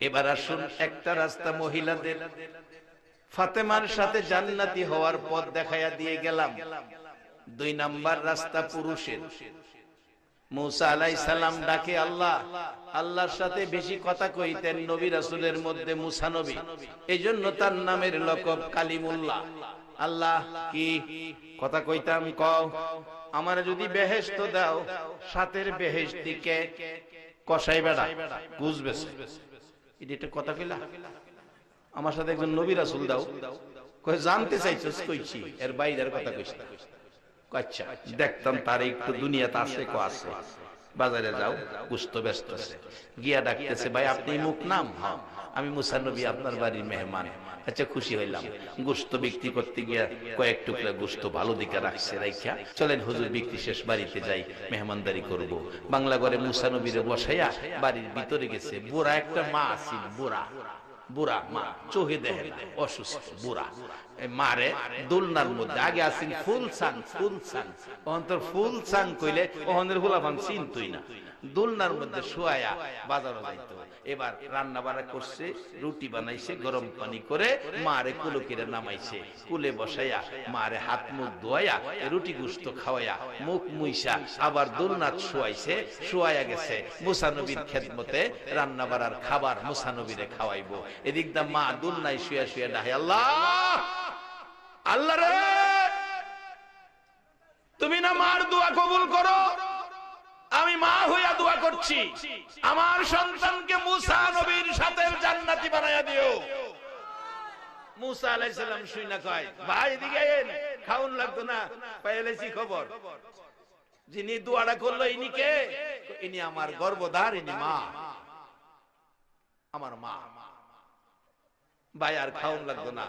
এবার আসুন একটা রাস্তা মহিলাদের। ফাতেমার সাথে জান্নাতি হওয়ার পথ দেখাইয়া দিয়ে গেলাম। দুই নাম্বার রাস্তা পুরুষের। মুসা আলাই সালাম ডাকে, আল্লাহ, আল্লাহর সাথে বেশি কথা কইতেন নবী রাসুলের মধ্যে মুসা নবী। এই জন্য তার নামের লকব কালিমুল্লাহ। আল্লাহ, কি কথা কইতাম কও? আমার যদি বেহেশত দাও, সাতের বেহেশ দিকে কষাই বেড়া বুঝবে এটা কথা কইলা? আমার সাথে একজন নবী রাসুল দাও, কয়ে, জানতে চাইছস কইছি। এর বাইরের কথা কইছি। আচ্ছা দেখতাম তার একটু দুনিয়াতে আছে, কো আছে। বাজারে যাও, কুস্ত ব্যস্ত আছে। গিয়া ডাকতেছে, ভাই, আপনি মুখ নাম হ্যাঁ। আমি মুসা নবী আপনার বাড়ির মেহমান। আচ্ছা খুশি হইলাম। গুস্ত বিক্রি করতে গিয়া কয়েক টুকরা গুস্ত ভালো দিকে রাখছে, রাইখা। চলেন হুজুর, বিক্রি শেষ বাড়িতে যাই, মেহমানদারি করব। বাংলা ঘরে মুসা নবীরে বসাইয়া বাড়ির ভিতরে গেছে। বুড়া একটা মা আছিল বুড়া। বুড়া মা, চোখে দেখে অসুস্থ, বুড়া। মারে দোলনার মধ্যে। আগে আসিন ফুল সাং ফুল সাং অন্তর ফুল সাং কইলে ওহনের হুলাফান চিনতই না। দোলনার মধ্যে শোয়া বাজারও যাইতো। এবার রান্না বাড়া করছে, রুটি বানাইছে, গরম পানি করে মারে কুলকিরে নামাইছে। কুলে বসাইয়া মারে হাত মুখ ধোয়াইয়া, রুটি গুস্ত খাওয়াইয়া, মুখ মুইসা, আবার দোলনাথ শোয়াইছে, শোয়াইয়া গেছে। মুসানবীর খেদমতে রান্না বাড়ার খাবার মুসানবীরে খাওয়াইবো। এদিক দা মা দোলনাই শুয়া শুয়া ডাহে, আল্লাহ! আল্লাহ রে! তুমি না মার দোয়া কবুল করো! আমি মা হইয়া দোয়া করছি। আমার সন্তানকে মুসা নবীর সাথে জান্নাতি বানাইয়া দিও। মুসা আলাইহিস সালাম শুই না কয়, ভাই আইন খাউন লাগতো না পাইলেছি খবর। যিনি দোয়াটা করল, ইনি কে? ইনি আমার গর্ভধার, ইনি মা। আমার মা। ভাই, আর খাউন লাগতো না।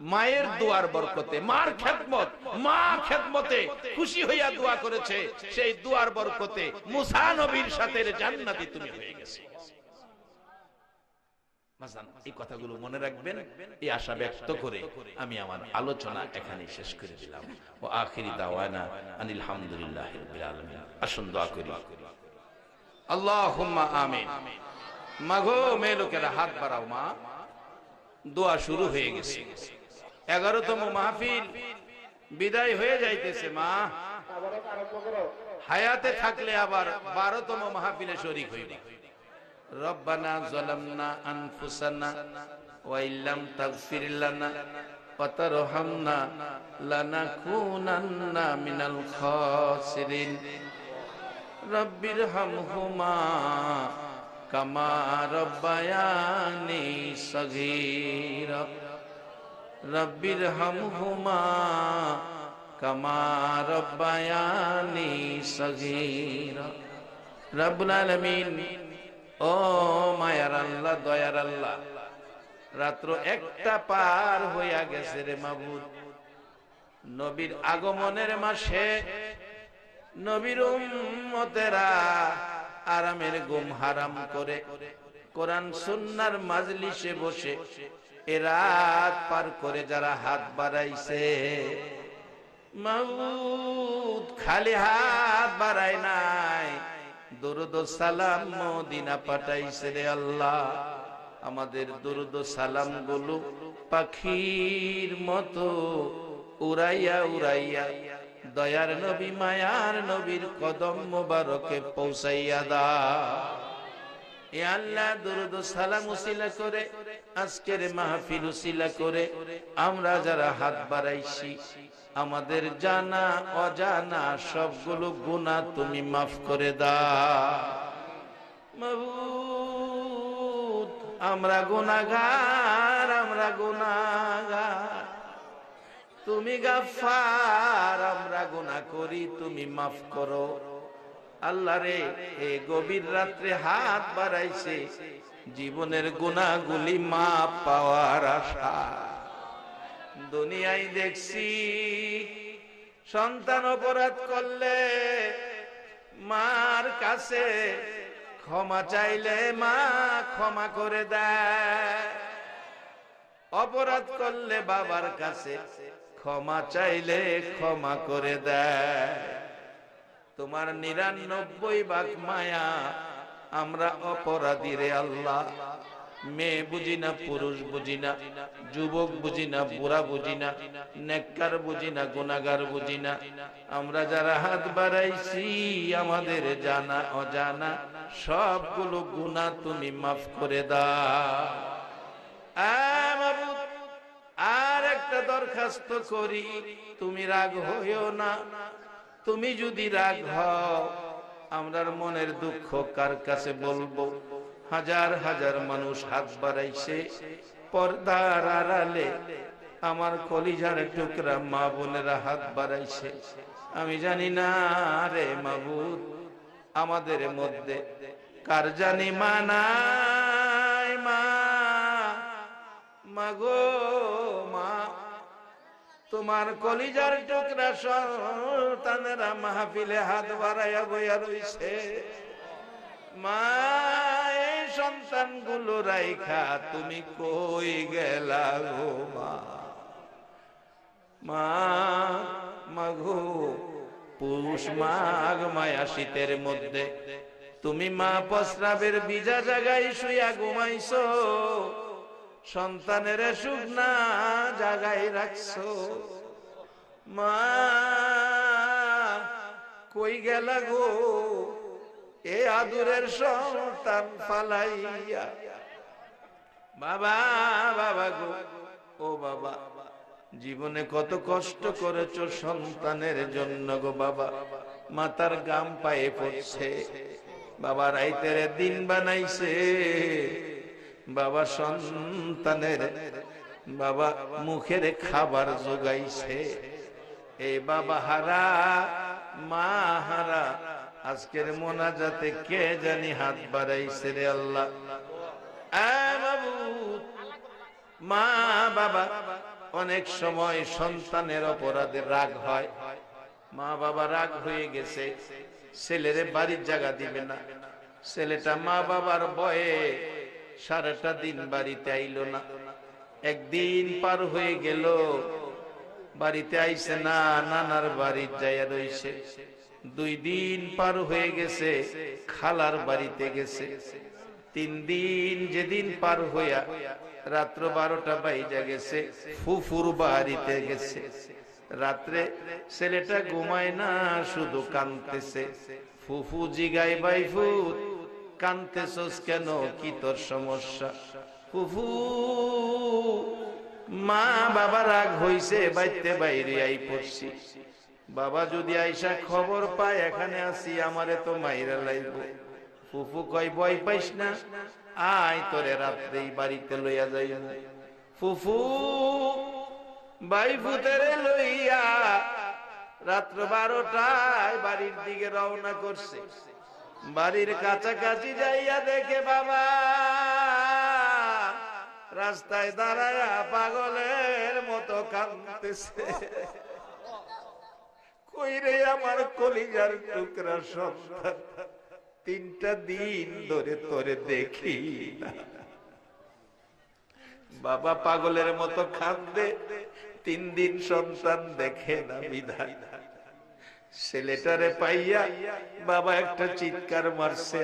মায়ের দোয়ার বরকতে মার খেদমত মা খেদমতে খুশি হইয়া দোয়া করেছে। সেই দোয়ার বরকতে মুসা নবীর সাথে জান্নাতি তুমি হয়ে গেছে। এই কথাগুলো মনে রাখবেন এই আশা ব্যক্ত করে আমি আমার আলোচনা এখানে শেষ করে দিলাম। ও আখিরি দাওয়ানা আনিল হামদুলিল্লাহ আসুন দোয়া করি। আল্লাহুম্মা আমিন। মাগো মেয়ে লোকেরা হাত বাড়াও মা। দোয়া শুরু হয়ে গেছে। এগারোতম মাহফিল বিদায় হয়ে যাইতেছে, মা। হায়াতে থাকলে আবার বারোতম মাহফিলে শরিক হইবে। রব্বানা জালামনা আনফুসানা ওয়া ইল্লাম তাগফির লানা ওয়া তারহামনা লানাকুনান্না মিনাল খাসিরিন। রব্বির হামহুমা কামা রব্বায়ানি সগীরা। রব্বির হামহুমা কামা রব্বায়ানি সগীরা। রব্বুল আলামিন, ও মায়ার আল্লাহ, দয়ার আল্লাহ, রাত্র একটা পার হইয়া গেছে রে মাবুদ। নবীর আগমনের মাসে নবীর উম্মতেরা আরামের গুম হারাম করে। কোরআন সুন্নার মাজলিসে বসে এ রাত পার করে যারা হাত বাড়াইছে মাউদ খালি হাত বাড়ায় নাই। দুরুদ সালাম মদিনা পাঠাইছে রে আল্লাহ। আমাদের দুরুদ সালামগুলো পাখির মতো উড়াইয়া উড়াইয়া দয়ার নবী, মায়ার নবীর কদম মোবারকে পৌঁছাইয়া দা এ আল্লাহ দুরুদ সালাম উসিলা করে আজকের মাহফিল উসিলা করে আমরা যারা হাত বাড়াইছি, আমাদের জানা, অজানা সবগুলো গুনাহ তুমি মাফ করে দাও। আমরা গুনাগার আমরা গুনাগার তুমি গাফার আমরা গুনাহ করি, তুমি মাফ করো। আল্লাহ রে এই গভীর রাত্রে হাত বাড়াইছে জীবনের গুনাহগুলি মা পাওয়ার আশা। দুনিয়ায় দেখছি, সন্তান অপরাধ করলে মার কাছে ক্ষমা চাইলে মা ক্ষমা করে দেয়। অপরাধ করলে বাবার কাছে ক্ষমা চাইলে ক্ষমা করে দেয়। তোমার নিরানব্বই ভাগ মায়া আমরা অপরাধী রে আল্লাহ। মেয়ে বুঝি না, পুরুষ বুঝি না, যুবক বুঝি না, বুড়া বুঝি না, নেককার বুঝি না গুনাগার বুঝি না। আমরা যারা হাত বাড়াইছি, আমাদের জানা অজানা, সবগুলো গুণা তুমি মাফ করে দাও। আর একটা দরখাস্ত করি। তুমি রাগ হইও না। তুমি যদি রাগ হও আমরার মনের দুঃখ কার কাছে বলব? হাজার হাজার মানুষ হাত বাড়াইছে, পর্দার আড়ালে আমার কলিজার টুকরা মা বোনেরা হাত বাড়াইছে। আমি জানি না রে মাবুদ, আমাদের মধ্যে কার জানি মানায় মা? মাগো। তোমার কলিজার টুকরা সন্তানেরা মাহফিলে হাত বাড়াইয়া বইয়া রইছে। মা, এই সন্তানগুলো রাইখা তুমি কই গেলা গো মা? মা মাগো পুষ মাঘ মায়া শীতের মধ্যে তুমি মা প্রস্রাবের বিজা জায়গায় শুইয়া ঘুমাইছো। সন্তানের সুখ না জাগাই রাখছো। মা, কই গেল গো? এ আদুরের সন্তান পালাইয়া বাবা বাবা গো, ও বাবা, জীবনে কত কষ্ট করেছ সন্তানের জন্য গো বাবা। মাতার গাম পায়ে পড়ছে। বাবা রাইতের দিন বানাইছে। বাবা সন্তানের বাবা মুখের খাবার যোগাইছে এই বাবা হারা, মা হারা, আজকের মোনাজাতে কে জানি হাত বাড়াইছে রে আল্লাহ। বাবু, মা বাবা, অনেক সময় সন্তানের অপরাধে রাগ হয়। মা বাবা রাগ হয়ে গেছে, ছেলেরে বাড়ির জায়গা দিবে না। ছেলেটা মা বাবার বয়ে সারাটা দিন বাড়িতে আইলো না। একদিন পার হয়ে গেল, বাড়িতে আইছে না, নানার বাড়ির যাইয়া রইছে। দুই দিন পার হয়ে গেছে, খালার বাড়িতে গেছে। তিন দিন যেদিন পার হইয়া রাত্র বারোটা বাইজা গেছে, ফুফুর বাড়িতে গেছে। রাত্রে ছেলেটা ঘুমায় না, শুধু কানতেছে ফুফু জিগাই বাই ফুত কানতেছস কেন? কি তোর সমস্যা? ফুফু, মা বাবা রাগ হইছে, বাইতে বাইরে আই পড়ছি। বাবা যদি আইসা খবর পায়, এখানে আসি আমারে তো মাইরা লাইব। ফুফু কয় বই পাইস না, আয় তোরে রাত্রেই বাড়িতে লইয়া যাই ফুফু বাই ফুতেরে লইয়া রাত্র বারোটায় বাড়ির দিকে রওনা করছে। বাড়ির কাছাকাছি যাইয়া দেখে বাবা, রাস্তায় দাঁড়ায় পাগলের মতো কাঁদতেছে। কইরে আমার কলিজার টুকরা তিনটা দিন ধরে তোরে দেখি না। বাবা পাগলের মতো কান্দে তিন দিন সন্তান দেখে না বিধান ছেলেটারে পাইয়া বাবা একটা চিৎকার মারছে,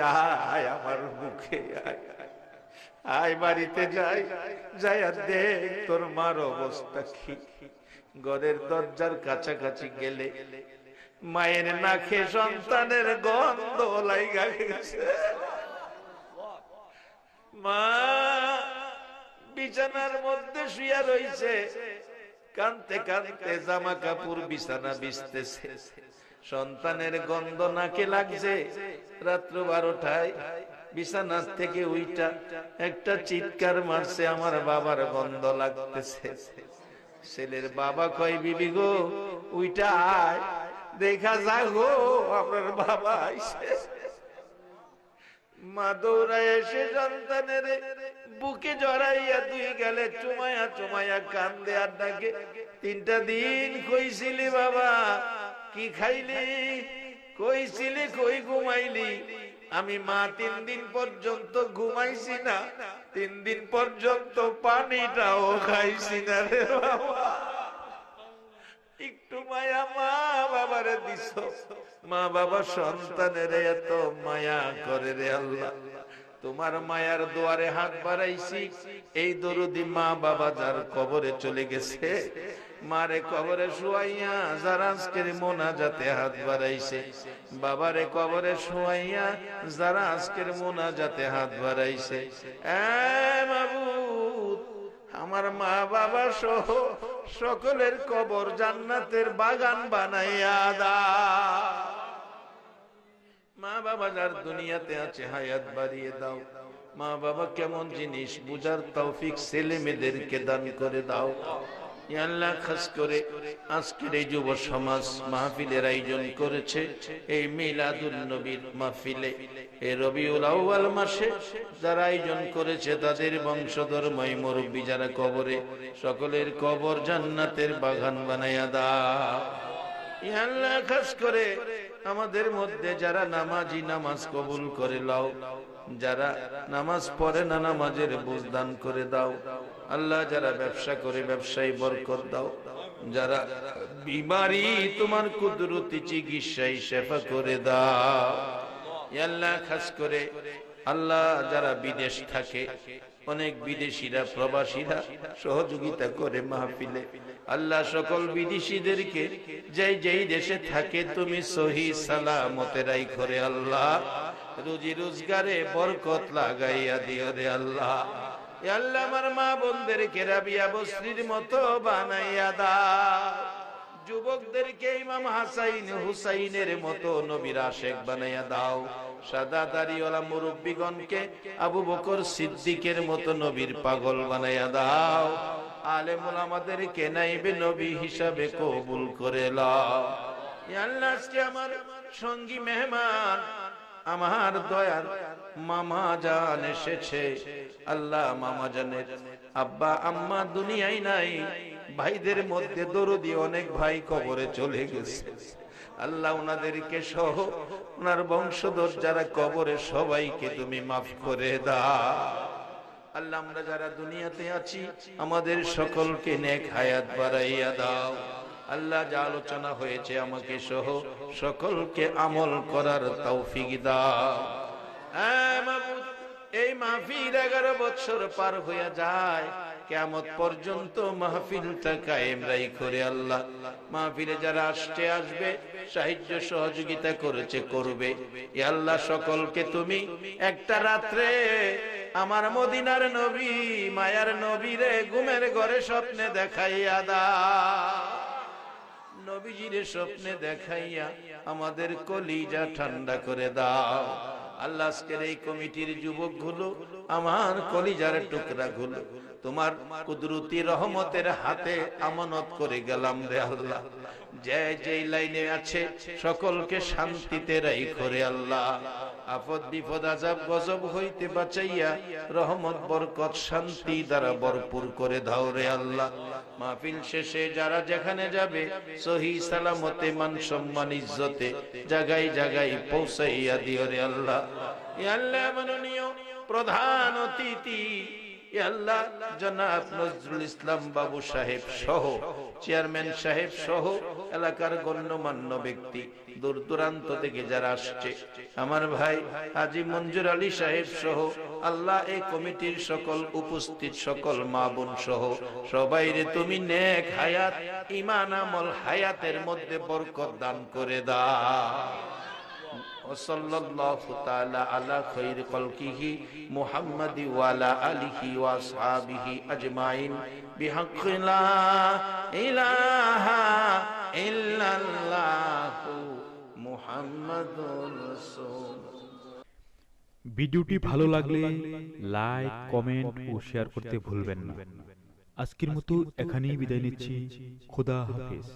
আয় আমার মুখে, আয় বাড়িতে যাই যাই আর দেখ তোর মার অবস্থা কি। ঘরের দরজার কাছাকাছি গেলে মায়ের নাকে সন্তানের গন্ধ লাইগা গেছে। মা, বিছানার মধ্যে শুয়া রইছে। কানতে কানতে জামা কাপড় বিছানা বিছতেছে। সন্তানের গন্ধ নাকে লাগছে। রাত্র বারোটায় বিছানার থেকে উইটা একটা চিৎকার মারছে, আমার বাবার গন্ধ লাগতেছে। ছেলের বাবা কয়, বিবি গো, উইটা আয়, দেখা যা গো, আপনার বাবা আইছে মা দৌড়ায় এসে সন্তানের বুকে জড়াইয়া তুই গেলে চুমায়া চুমায়া কান্দে আর ডাকে তিনটা দিন কইছিলি বাবা, কি খাইলি? কইছিলি কই ঘুমাইলি? আমি মা তিন দিন পর্যন্ত ঘুমাইছি না, তিন দিন পর্যন্ত পানিটাও খাইছি না রে বাবা। একটু মায়া মা বাবারে দিস মা বাবা সন্তানের এত মায়া করে রে আল্লাহ। তোমার মায়ার দুয়ারে হাত বাড়াইছি। এই দরুদি মা বাবা যার কবরে চলে গেছে, মারে কবরে শুয়াইয়া যারা আজকের মোনাজাতে হাত বাড়াইছে। বাবারে কবরে শুয়াইয়া যারা আজকের মোনাজাতে হাত বাড়াইছে। আমার মা বাবা সহ সকলের কবর জান্নাতের বাগান বানাইয়া দা মা বাবা যার দুনিয়াতে আছে, হায়াত বাড়িয়ে দাও। মা বাবা কেমন জিনিস, বুঝার তৌফিক ছেলে মেয়েদেরকে দান করে দাও। খাস করে আজকের এই যুব সমাজ মাহফিলের আয়োজন করেছে এই মিলাদুল নবীর মাহফিলে। এই রবিউল আউয়াল মাসে যারা আয়োজন করেছে, তাদের বংশধর মুরব্বী যারা কবরে, সকলের কবর জান্নাতের বাগান বানাইয়া ইয়া আল্লাহ, খাস করে আমাদের মধ্যে যারা নামাজি নামাজ কবুল করে লাও, যারা নামাজ পড়ে না নামাজের বুঝদান করে দাও, আল্লাহ যারা ব্যবসা করে ব্যবসায়ী বরকত দাও, যারা বিমারি তোমার কুদরতি চিকিৎসায় শেফা করে দাও। আল্লাহ, খাস করে আল্লাহ যারা বিদেশ থাকে, অনেক বিদেশিরা, প্রবাসীরা সহযোগিতা করে মাহফিলে। আল্লাহ সকল বিদেশিদেরকে যেই যেই দেশে থাকে, তুমি সহি সালামতেরাই করে আল্লাহ। রুজি রোজগারে বরকত লাগাইয়া দিও রে আল্লাহ। আল্লাহ আমার মা বোনদেরকে রাবিয়া বস্রির মতো বানাইয়া দাও। যুবকদেরকে ইমাম হাসাইন হুসাইনের মতো নবীর আশেক বানাইয়া দাও। সাদা দাড়িওয়ালা মুরব্বীগণকে আবু বকর সিদ্দিকের মতো নবীর পাগল বানাইয়া দাও। নবী হিসাবে কবুল করে লাও। আমার সঙ্গী মেহমান, আমার দয়ার মামা জান এসেছে। আল্লাহ মামা জানের আব্বা, আম্মা দুনিয়ায় নাই, ভাইদের মধ্যে দরদি অনেক ভাই কবরে চলে গেছে। আল্লাহ ওনাদেরকে সহ ওনার বংশধর যারা কবরে সবাইকে তুমি মাফ করে দাও। আল্লাহ আমরা যারা দুনিয়াতে আছি, আমাদের সকলকে নেক হায়াত বাড়াইয়া দাও। আল্লাহ যা আলোচনা হয়েছে আমাকে সহ সকলকে আমল করার তৌফিক দাও। হ্যাঁ এই মাহফিল এগারো বছর পার হয়ে যায়। কেমত পর্যন্ত মাহফিলটা কায়েম করে আল্লাহ। মাহফিলে যারা আসছে, আসবে, সাহায্য, সহযোগিতা করেছে, করবে। আল্লাহ সকলকে তুমি একটা রাত্রে আমার মদিনার নবী, মায়ার নবীরে ঘুমের ঘরে স্বপ্নে দেখাইয়া দা। নবীজিরে স্বপ্নে দেখাইয়া আমাদের কলিজা ঠান্ডা করে দাও। আল্লাহ আজকের এই কমিটির যুবকগুলো আমার কলিজার টুকরা গুলো তোমার কুদরতি রহমতের হাতে আমানত করে গেলাম রে আল্লাহ। যে যেই লাইনে আছে, সকলকে শান্তিতে রাই করে আল্লাহ। আপদ বিপদ, আজাব, গজব হইতে বাঁচাইয়া রহমত, বরকত, শান্তি দ্বারা ভরপুর করে দাও রে আল্লাহ। মাহফিল শেষে যারা যেখানে যাবে, সহি সালামতে, মান সম্মান, ইজ্জতে জাগাই জাগাই পৌঁছাইয়া দিও রে আল্লাহ। আল্লাহ মাননীয় প্রধান অতিথি আল্লাহ, জনাব নজরুল ইসলাম বাবু সাহেব সহ, চেয়ারম্যান সাহেব সহ, এলাকার গণ্যমান্য ব্যক্তি, দূর দূরান্ত থেকে যারা আসছে। আমার ভাই হাজি মঞ্জুর আলী সাহেব সহ, আল্লাহ এই কমিটির সকল উপস্থিত সকল মা বোন সহ, সবাই রে তুমি নেক হায়াত ইমান আমল হায়াতের মধ্যে বরকত দান করে দাও। وصلى الله تعالى على خير خلقه محمد وعلى آله وأصحابه أجمعين بحق لا إله إلا الله محمد رسول ভিডিওটি ভালো লাগলে লাইক কমেন্ট ও শেয়ার করতে ভুলবেন না আজকের মতো এখানেই বিদায় নিচ্ছি খোদা হাফেজ